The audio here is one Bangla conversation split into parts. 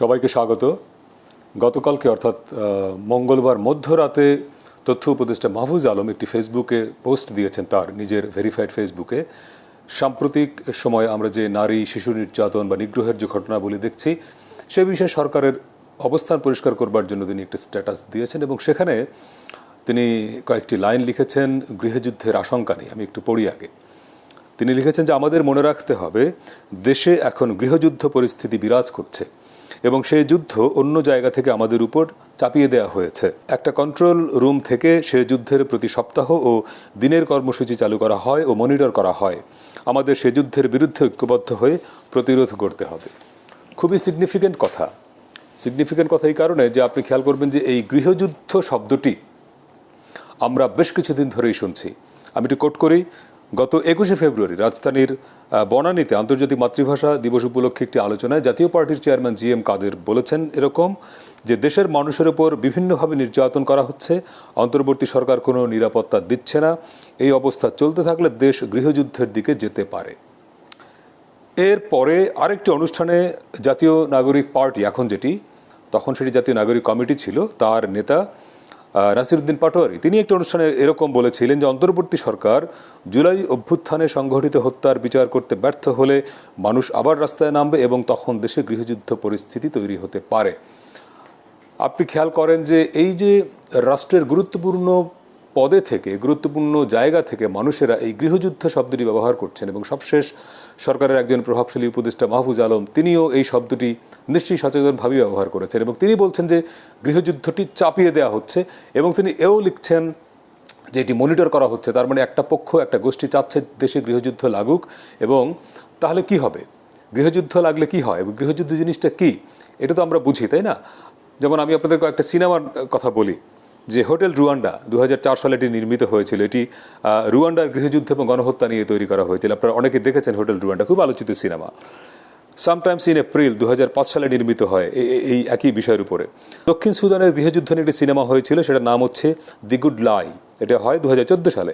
সবাইকে স্বাগত। গতকালকে অর্থাৎ মঙ্গলবার মধ্যরাতে তথ্য উপদেষ্টা মাহফুজ আলম একটি ফেসবুকে পোস্ট দিয়েছেন তার নিজের ভেরিফাইড ফেসবুকে। সাম্প্রতিক সময়ে আমরা যে নারী শিশু নির্যাতন বা নিগ্রহের যে ঘটনাবলী দেখছি, সে বিষয়ে সরকারের অবস্থান পরিষ্কার করবার জন্য তিনি একটি স্ট্যাটাস দিয়েছেন এবং সেখানে তিনি কয়েকটি লাইন লিখেছেন গৃহযুদ্ধের আশঙ্কা নেই, আমি একটু পড়ি আগে। তিনি লিখেছেন যে, আমাদের মনে রাখতে হবে, দেশে এখন গৃহযুদ্ধ পরিস্থিতি বিরাজ করছে। এবং সেই যুদ্ধ অন্য জায়গা থেকে আমাদের উপর চাপিয়ে দেওয়া হয়েছে। একটা কন্ট্রোল রুম থেকে সে যুদ্ধের প্রতি সপ্তাহ ও দিনের কর্মসূচি চালু করা হয় ও মনিটর করা হয়। আমাদের সে যুদ্ধের বিরুদ্ধে ঐক্যবদ্ধ হয়ে প্রতিরোধ করতে হবে। খুবই সিগনিফিক্যান্ট কথা। সিগনিফিক্যান্ট কথা এই কারণে যে আপনি খেয়াল করবেন যে এই গৃহযুদ্ধ শব্দটি আমরা বেশ কিছুদিন ধরেই শুনছি। আমি একটু কোট করি গত একুশে ফেব্রুয়ারি রাজধানীর বনানীতে আন্তর্জাতিক মাতৃভাষা দিবস উপলক্ষে একটি আলোচনায় জাতীয় পার্টির চেয়ারম্যান জি এম কাদের বলেছেন এরকম যে দেশের মানুষের ওপর বিভিন্নভাবে নির্যাতন করা হচ্ছে, অন্তর্বর্তী সরকার কোনো নিরাপত্তা দিচ্ছে না, এই অবস্থা চলতে থাকলে দেশ গৃহযুদ্ধের দিকে যেতে পারে। এরপরে আরেকটি অনুষ্ঠানে জাতীয় নাগরিক পার্টি, এখন যেটি, তখন সেটি জাতীয় নাগরিক কমিটি ছিল, তার নেতা নাসিরুদ্দিন পাটোয়ারি। তিনি একটি অনুষ্ঠানে এরকম বলেছিলেন যে, অন্তর্বর্তী সরকার জুলাই অভ্যুত্থানে সংঘটিত হত্যার বিচার করতে ব্যর্থ হলে মানুষ আবার রাস্তায় নামবে এবং তখন দেশে গৃহযুদ্ধ পরিস্থিতি তৈরি হতে পারে। আপনি খেয়াল করেন যে, এই যে রাষ্ট্রের গুরুত্বপূর্ণ পদে থেকে, গুরুত্বপূর্ণ জায়গা থেকে মানুষেরা এই গৃহযুদ্ধ শব্দটি ব্যবহার করছেন এবং সবশেষ সরকারের একজন প্রভাবশালী উপদেষ্টা মাহফুজ আলম, তিনিও এই শব্দটি নিশ্চয়ই সচেতনভাবে ব্যবহার করেছেন এবং তিনি বলছেন যে গৃহযুদ্ধটি চাপিয়ে দেওয়া হচ্ছে এবং তিনি এও লিখছেন যে এটি মনিটর করা হচ্ছে, তার মানে একটা পক্ষ, একটা গোষ্ঠী চাচ্ছে দেশে গৃহযুদ্ধ লাগুক এবং তাহলে কি হবে? গৃহযুদ্ধ লাগলে কি হয়? গৃহযুদ্ধ জিনিসটা কি? এটা তো আমরা বুঝি, তাই না? যেমন আমি আপনাদের কয়েকটা সিনেমার কথা বলি। যে হোটেল রুয়ান্ডা দু সালে এটি নির্মিত হয়েছিল, এটি রুয়ান্ডার গৃহযুদ্ধ এবং গণহত্যা নিয়ে তৈরি করা হয়েছিল। আপনারা অনেকে দেখেছেন হোটেল রুয়ান্ডা, খুব আলোচিত সিনেমা। সামটাইমস ইন এপ্রিল দু হাজার পাঁচ সালে নির্মিত হয় এই একই বিষয়ের উপরে। দক্ষিণ সুদানের গৃহযুদ্ধ নিয়ে একটি সিনেমা হয়েছিল, সেটার নাম হচ্ছে দি গুড লাই। এটা হয় দু হাজার চোদ্দ সালে।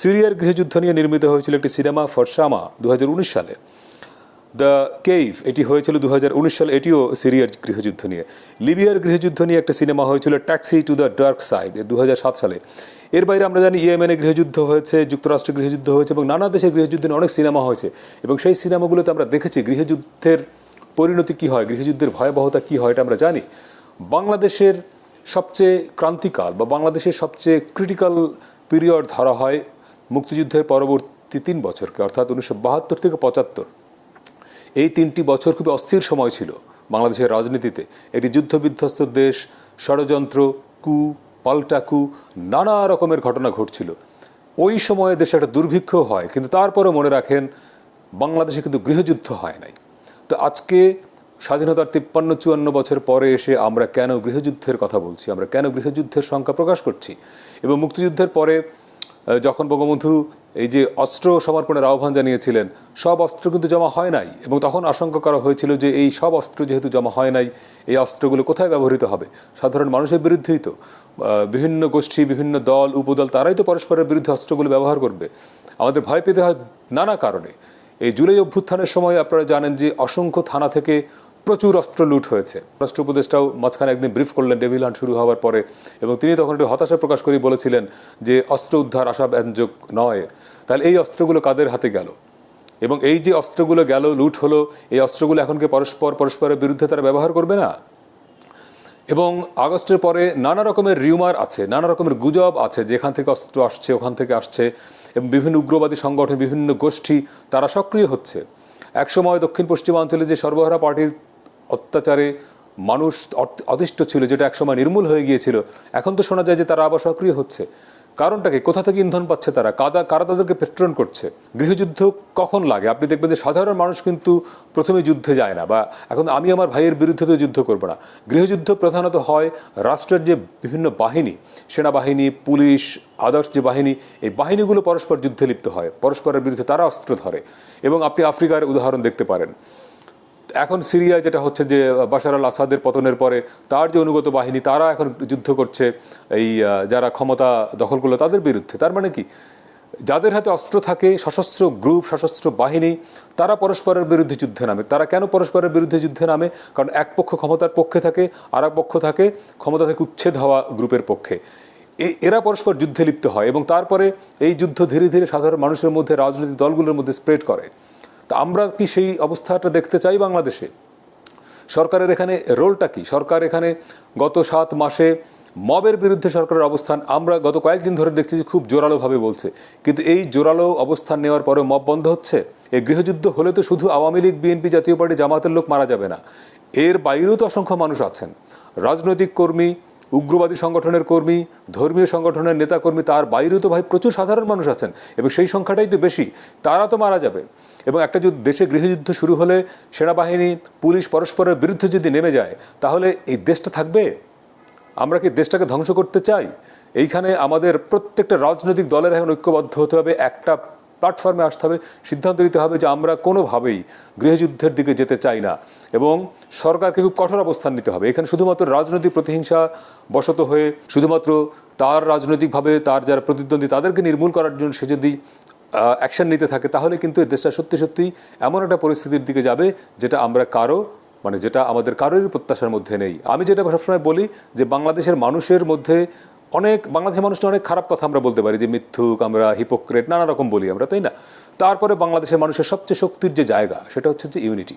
সিরিয়ার গৃহযুদ্ধ নিয়ে নির্মিত হয়েছিল একটি সিনেমা ফরসামা দু হাজার উনিশ সালে। দ্য কেইভ, এটি হয়েছিল দু হাজার উনিশ সালে, এটিও সিরিয়ার গৃহযুদ্ধ নিয়ে। লিবিয়ার গৃহযুদ্ধ নিয়ে একটা সিনেমা হয়েছিল taxi to the dark side দু হাজার সাত সালে। এর বাইরে আমরা জানি ইয়েমেনে গৃহযুদ্ধ হয়েছে, যুক্তরাষ্ট্রে গৃহযুদ্ধ হয়েছে এবং নানা দেশের গৃহযুদ্ধ নিয়ে অনেক সিনেমা হয়েছে। এবং সেই সিনেমাগুলোতে আমরা দেখেছি গৃহযুদ্ধের পরিণতি কী হয়, গৃহযুদ্ধের ভয়াবহতা কী হয়, এটা আমরা জানি। বাংলাদেশের সবচেয়ে ক্রান্তিকাল বা বাংলাদেশের সবচেয়ে ক্রিটিক্যাল পিরিয়ড ধরা হয় মুক্তিযুদ্ধের পরবর্তী তিন বছরকে, অর্থাৎ উনিশশো বাহাত্তর থেকে পঁচাত্তর। এই তিনটি বছর খুবই অস্থির সময় ছিল বাংলাদেশের রাজনীতিতে। একটি যুদ্ধবিধ্বস্ত দেশ, ষড়যন্ত্র, কু পাল্টা কু নানা রকমের ঘটনা ঘটছিল। ওই সময়ে দেশে একটা দুর্ভিক্ষ হয়, কিন্তু তারপরেও মনে রাখেন, বাংলাদেশে কিন্তু গৃহযুদ্ধ হয় নাই। তো আজকে স্বাধীনতার তিপ্পান্ন, চুয়ান্ন বছর পরে এসে আমরা কেন গৃহযুদ্ধের কথা বলছি, আমরা কেন গৃহযুদ্ধের সংখ্যা প্রকাশ করছি? এবং মুক্তিযুদ্ধের পরে যখন বঙ্গবন্ধু এই যে অস্ত্র সমর্পণের আহ্বান জানিয়েছিলেন, সব অস্ত্র কিন্তু জমা হয় নাই এবং তখন আশঙ্কা করা হয়েছিল যে এই সব অস্ত্র যেহেতু জমা হয় নাই, এই অস্ত্রগুলো কোথায় ব্যবহৃত হবে? সাধারণ মানুষের বিরুদ্ধেই তো। বিভিন্ন গোষ্ঠী, বিভিন্ন দল, উপদল, তারাই তো পরস্পরের বিরুদ্ধে অস্ত্রগুলো ব্যবহার করবে। আমাদের ভয় পেতে হয় নানা কারণে। এই জুলাই অভ্যুত্থানের সময় আপনারা জানেন যে অসংখ্য থানা থেকে প্রচুর অস্ত্র লুট হয়েছে। রাষ্ট্র উপদেষ্টাও মাঝখানে একদিন ব্রিফ করলেন ডেভিল হান্ট শুরু হওয়ার পরে এবং তিনি তখন একটু হতাশা প্রকাশ করে বলেছিলেন যে, অস্ত্র উদ্ধার আশাব্যঞ্জক নয়। তাহলে এই অস্ত্রগুলো কাদের হাতে গেল? এবং এই যে অস্ত্রগুলো গেল, লুট হলো, এই অস্ত্রগুলো এখনকে পরস্পর, পরস্পরের বিরুদ্ধে তারা ব্যবহার করবে না? এবং আগস্টের পরে নানা রকমের রিউমার আছে, নানা রকমের গুজব আছে, যেখান থেকে অস্ত্র আসছে, ওখান থেকে আসছে এবং বিভিন্ন উগ্রবাদী সংগঠন, বিভিন্ন গোষ্ঠী তারা সক্রিয় হচ্ছে। একসময় দক্ষিণ পশ্চিমাঞ্চলে যে সর্বহারা পার্টির অত্যাচারে মানুষ অতিষ্ঠ ছিল, যেটা একসময় নির্মূল হয়ে গিয়েছিল। এখন তো শোনা যায় যে তারা আবার সক্রিয় হচ্ছে। কারণটাকে, কোথা থেকে ইন্ধন পাচ্ছে তারা? কাদা কারা তাদেরকে প্রেট্রন করছে? গৃহযুদ্ধ কখন লাগে? আপনি দেখবেন যে সাধারণ মানুষ কিন্তু প্রথমে যুদ্ধে যায় না, বা এখন আমি আমার ভাইয়ের বিরুদ্ধে তো যুদ্ধ করব না। গৃহযুদ্ধ প্রধানত হয় রাষ্ট্রের যে বিভিন্ন বাহিনী, সেনাবাহিনী, পুলিশ আদার্স যে বাহিনী, এই বাহিনীগুলো পরস্পর যুদ্ধে লিপ্ত হয়। পরস্পরের বিরুদ্ধে তারা অস্ত্র ধরে। এবং আপনি আফ্রিকার উদাহরণ দেখতে পারেন। এখন সিরিয়ায় যেটা হচ্ছে যে বাশার আল আসাদের পতনের পরে তার যে অনুগত বাহিনী, তারা এখন যুদ্ধ করছে এই যারা ক্ষমতা দখল করল তাদের বিরুদ্ধে। তার মানে কি? যাদের হাতে অস্ত্র থাকে, সশস্ত্র গ্রুপ, সশস্ত্র বাহিনী, তারা পরস্পরের বিরুদ্ধে যুদ্ধে নামে। তারা কেন পরস্পরের বিরুদ্ধে যুদ্ধে নামে? কারণ এক পক্ষ ক্ষমতার পক্ষে থাকে আর এক পক্ষ থাকে ক্ষমতা থেকে উচ্ছেদ হওয়া গ্রুপের পক্ষে। এরা পরস্পর যুদ্ধে লিপ্ত হয় এবং তারপরে এই যুদ্ধ ধীরে ধীরে সাধারণ মানুষের মধ্যে, রাজনৈতিক দলগুলোর মধ্যে স্প্রেড করে। তা আমরা কি সেই অবস্থাটা দেখতে চাই বাংলাদেশে? সরকারের এখানে রোলটা কি? সরকার এখানে গত সাত মাসে মবের বিরুদ্ধে সরকারের অবস্থান আমরা গত কয়েকদিন ধরে দেখছি যে খুব জোরালোভাবে বলছে। কিন্তু এই জোরালো অবস্থান নেওয়ার পরে মব বন্ধ হচ্ছে? এই গৃহযুদ্ধ হলে তো শুধু আওয়ামী লীগ, বিএনপি জাতীয় পার্টি জামাতের লোক মারা যাবে না। এর বাইরেও তো অসংখ্য মানুষ আছেন। রাজনৈতিক কর্মী উগ্রবাদী সংগঠনের কর্মী, ধর্মীয় সংগঠনের নেতাকর্মী তার বাইরেও তো ভাই প্রচুর সাধারণ মানুষ আছেন এবং সেই সংখ্যাটাই তো বেশি, তারা তো মারা যাবে। এবং একটা যদি দেশে গৃহযুদ্ধ শুরু হলে সেনাবাহিনী, পুলিশ পরস্পরের বিরুদ্ধে যদি নেমে যায়, তাহলে এই দেশটা থাকবে? আমরা কি দেশটাকে ধ্বংস করতে চাই? এইখানে আমাদের প্রত্যেকটা রাজনৈতিক দলের এখন ঐক্যবদ্ধ হতে হবে, একটা প্ল্যাটফর্মে আসতে হবে, সিদ্ধান্ত নিতে হবে যে আমরা কোনোভাবেই গৃহযুদ্ধের দিকে যেতে চাই না এবং সরকারকে খুব কঠোর অবস্থান নিতে হবে। এখানে শুধুমাত্র রাজনৈতিক প্রতিহিংসা বশত হয়ে, শুধুমাত্র তার রাজনৈতিকভাবে তার যারা প্রতিদ্বন্দ্বী তাদেরকে নির্মূল করার জন্য সে যদি অ্যাকশন নিতে থাকে, তাহলে কিন্তু এই দেশটা সত্যি সত্যি এমন একটা পরিস্থিতির দিকে যাবে যেটা আমরা কারও মানে যেটা আমাদের কারোরই প্রত্যাশার মধ্যে নেই। আমি যেটা সবসময় বলি যে বাংলাদেশের মানুষের মধ্যে অনেক বাংলাদেশের মানুষটা অনেক খারাপ কথা আমরা বলতে পারি, যে মিথ্যুক, আমরা হিপোক্রেট নানা রকম বলি আমরা, তাই না? তারপরে বাংলাদেশের মানুষের সবচেয়ে শক্তির যে জায়গা, সেটা হচ্ছে যে ইউনিটি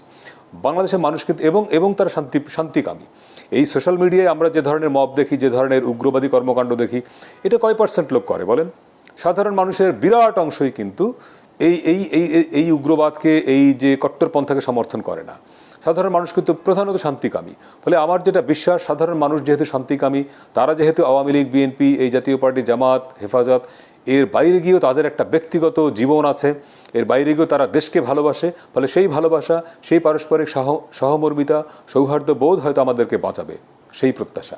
বাংলাদেশের মানুষ কিন্তু, এবং এবং তারা শান্তি, শান্তিকামী। এই সোশ্যাল মিডিয়ায় আমরা যে ধরনের মব দেখি, যে ধরনের উগ্রবাদী কর্মকাণ্ড দেখি, এটা কয় পার্সেন্ট লোক করে বলেন? সাধারণ মানুষের বিরাট অংশই কিন্তু এই এই এই, এই- এই উগ্রবাদকে, এই যে কট্টরপন্থাকে সমর্থন করে না। সাধারণ মানুষ কিন্তু প্রধানত শান্তিকামী। ফলে আমার যেটা বিশ্বাস, সাধারণ মানুষ যেহেতু শান্তিকামী, তারা যেহেতু আওয়ামী লীগ বিএনপি এই জাতীয় পার্টি, জামাত, হেফাজত, এর বাইরে গিয়েও তাদের একটা ব্যক্তিগত জীবন আছে। এর বাইরে গিয়েও তারা দেশকে ভালোবাসে। ফলে সেই ভালোবাসা, সেই পারস্পরিক সহ, সহমর্মিতা সৌহার্দ্য বোধ হয়তো আমাদেরকে বাঁচাবে। সেই প্রত্যাশা।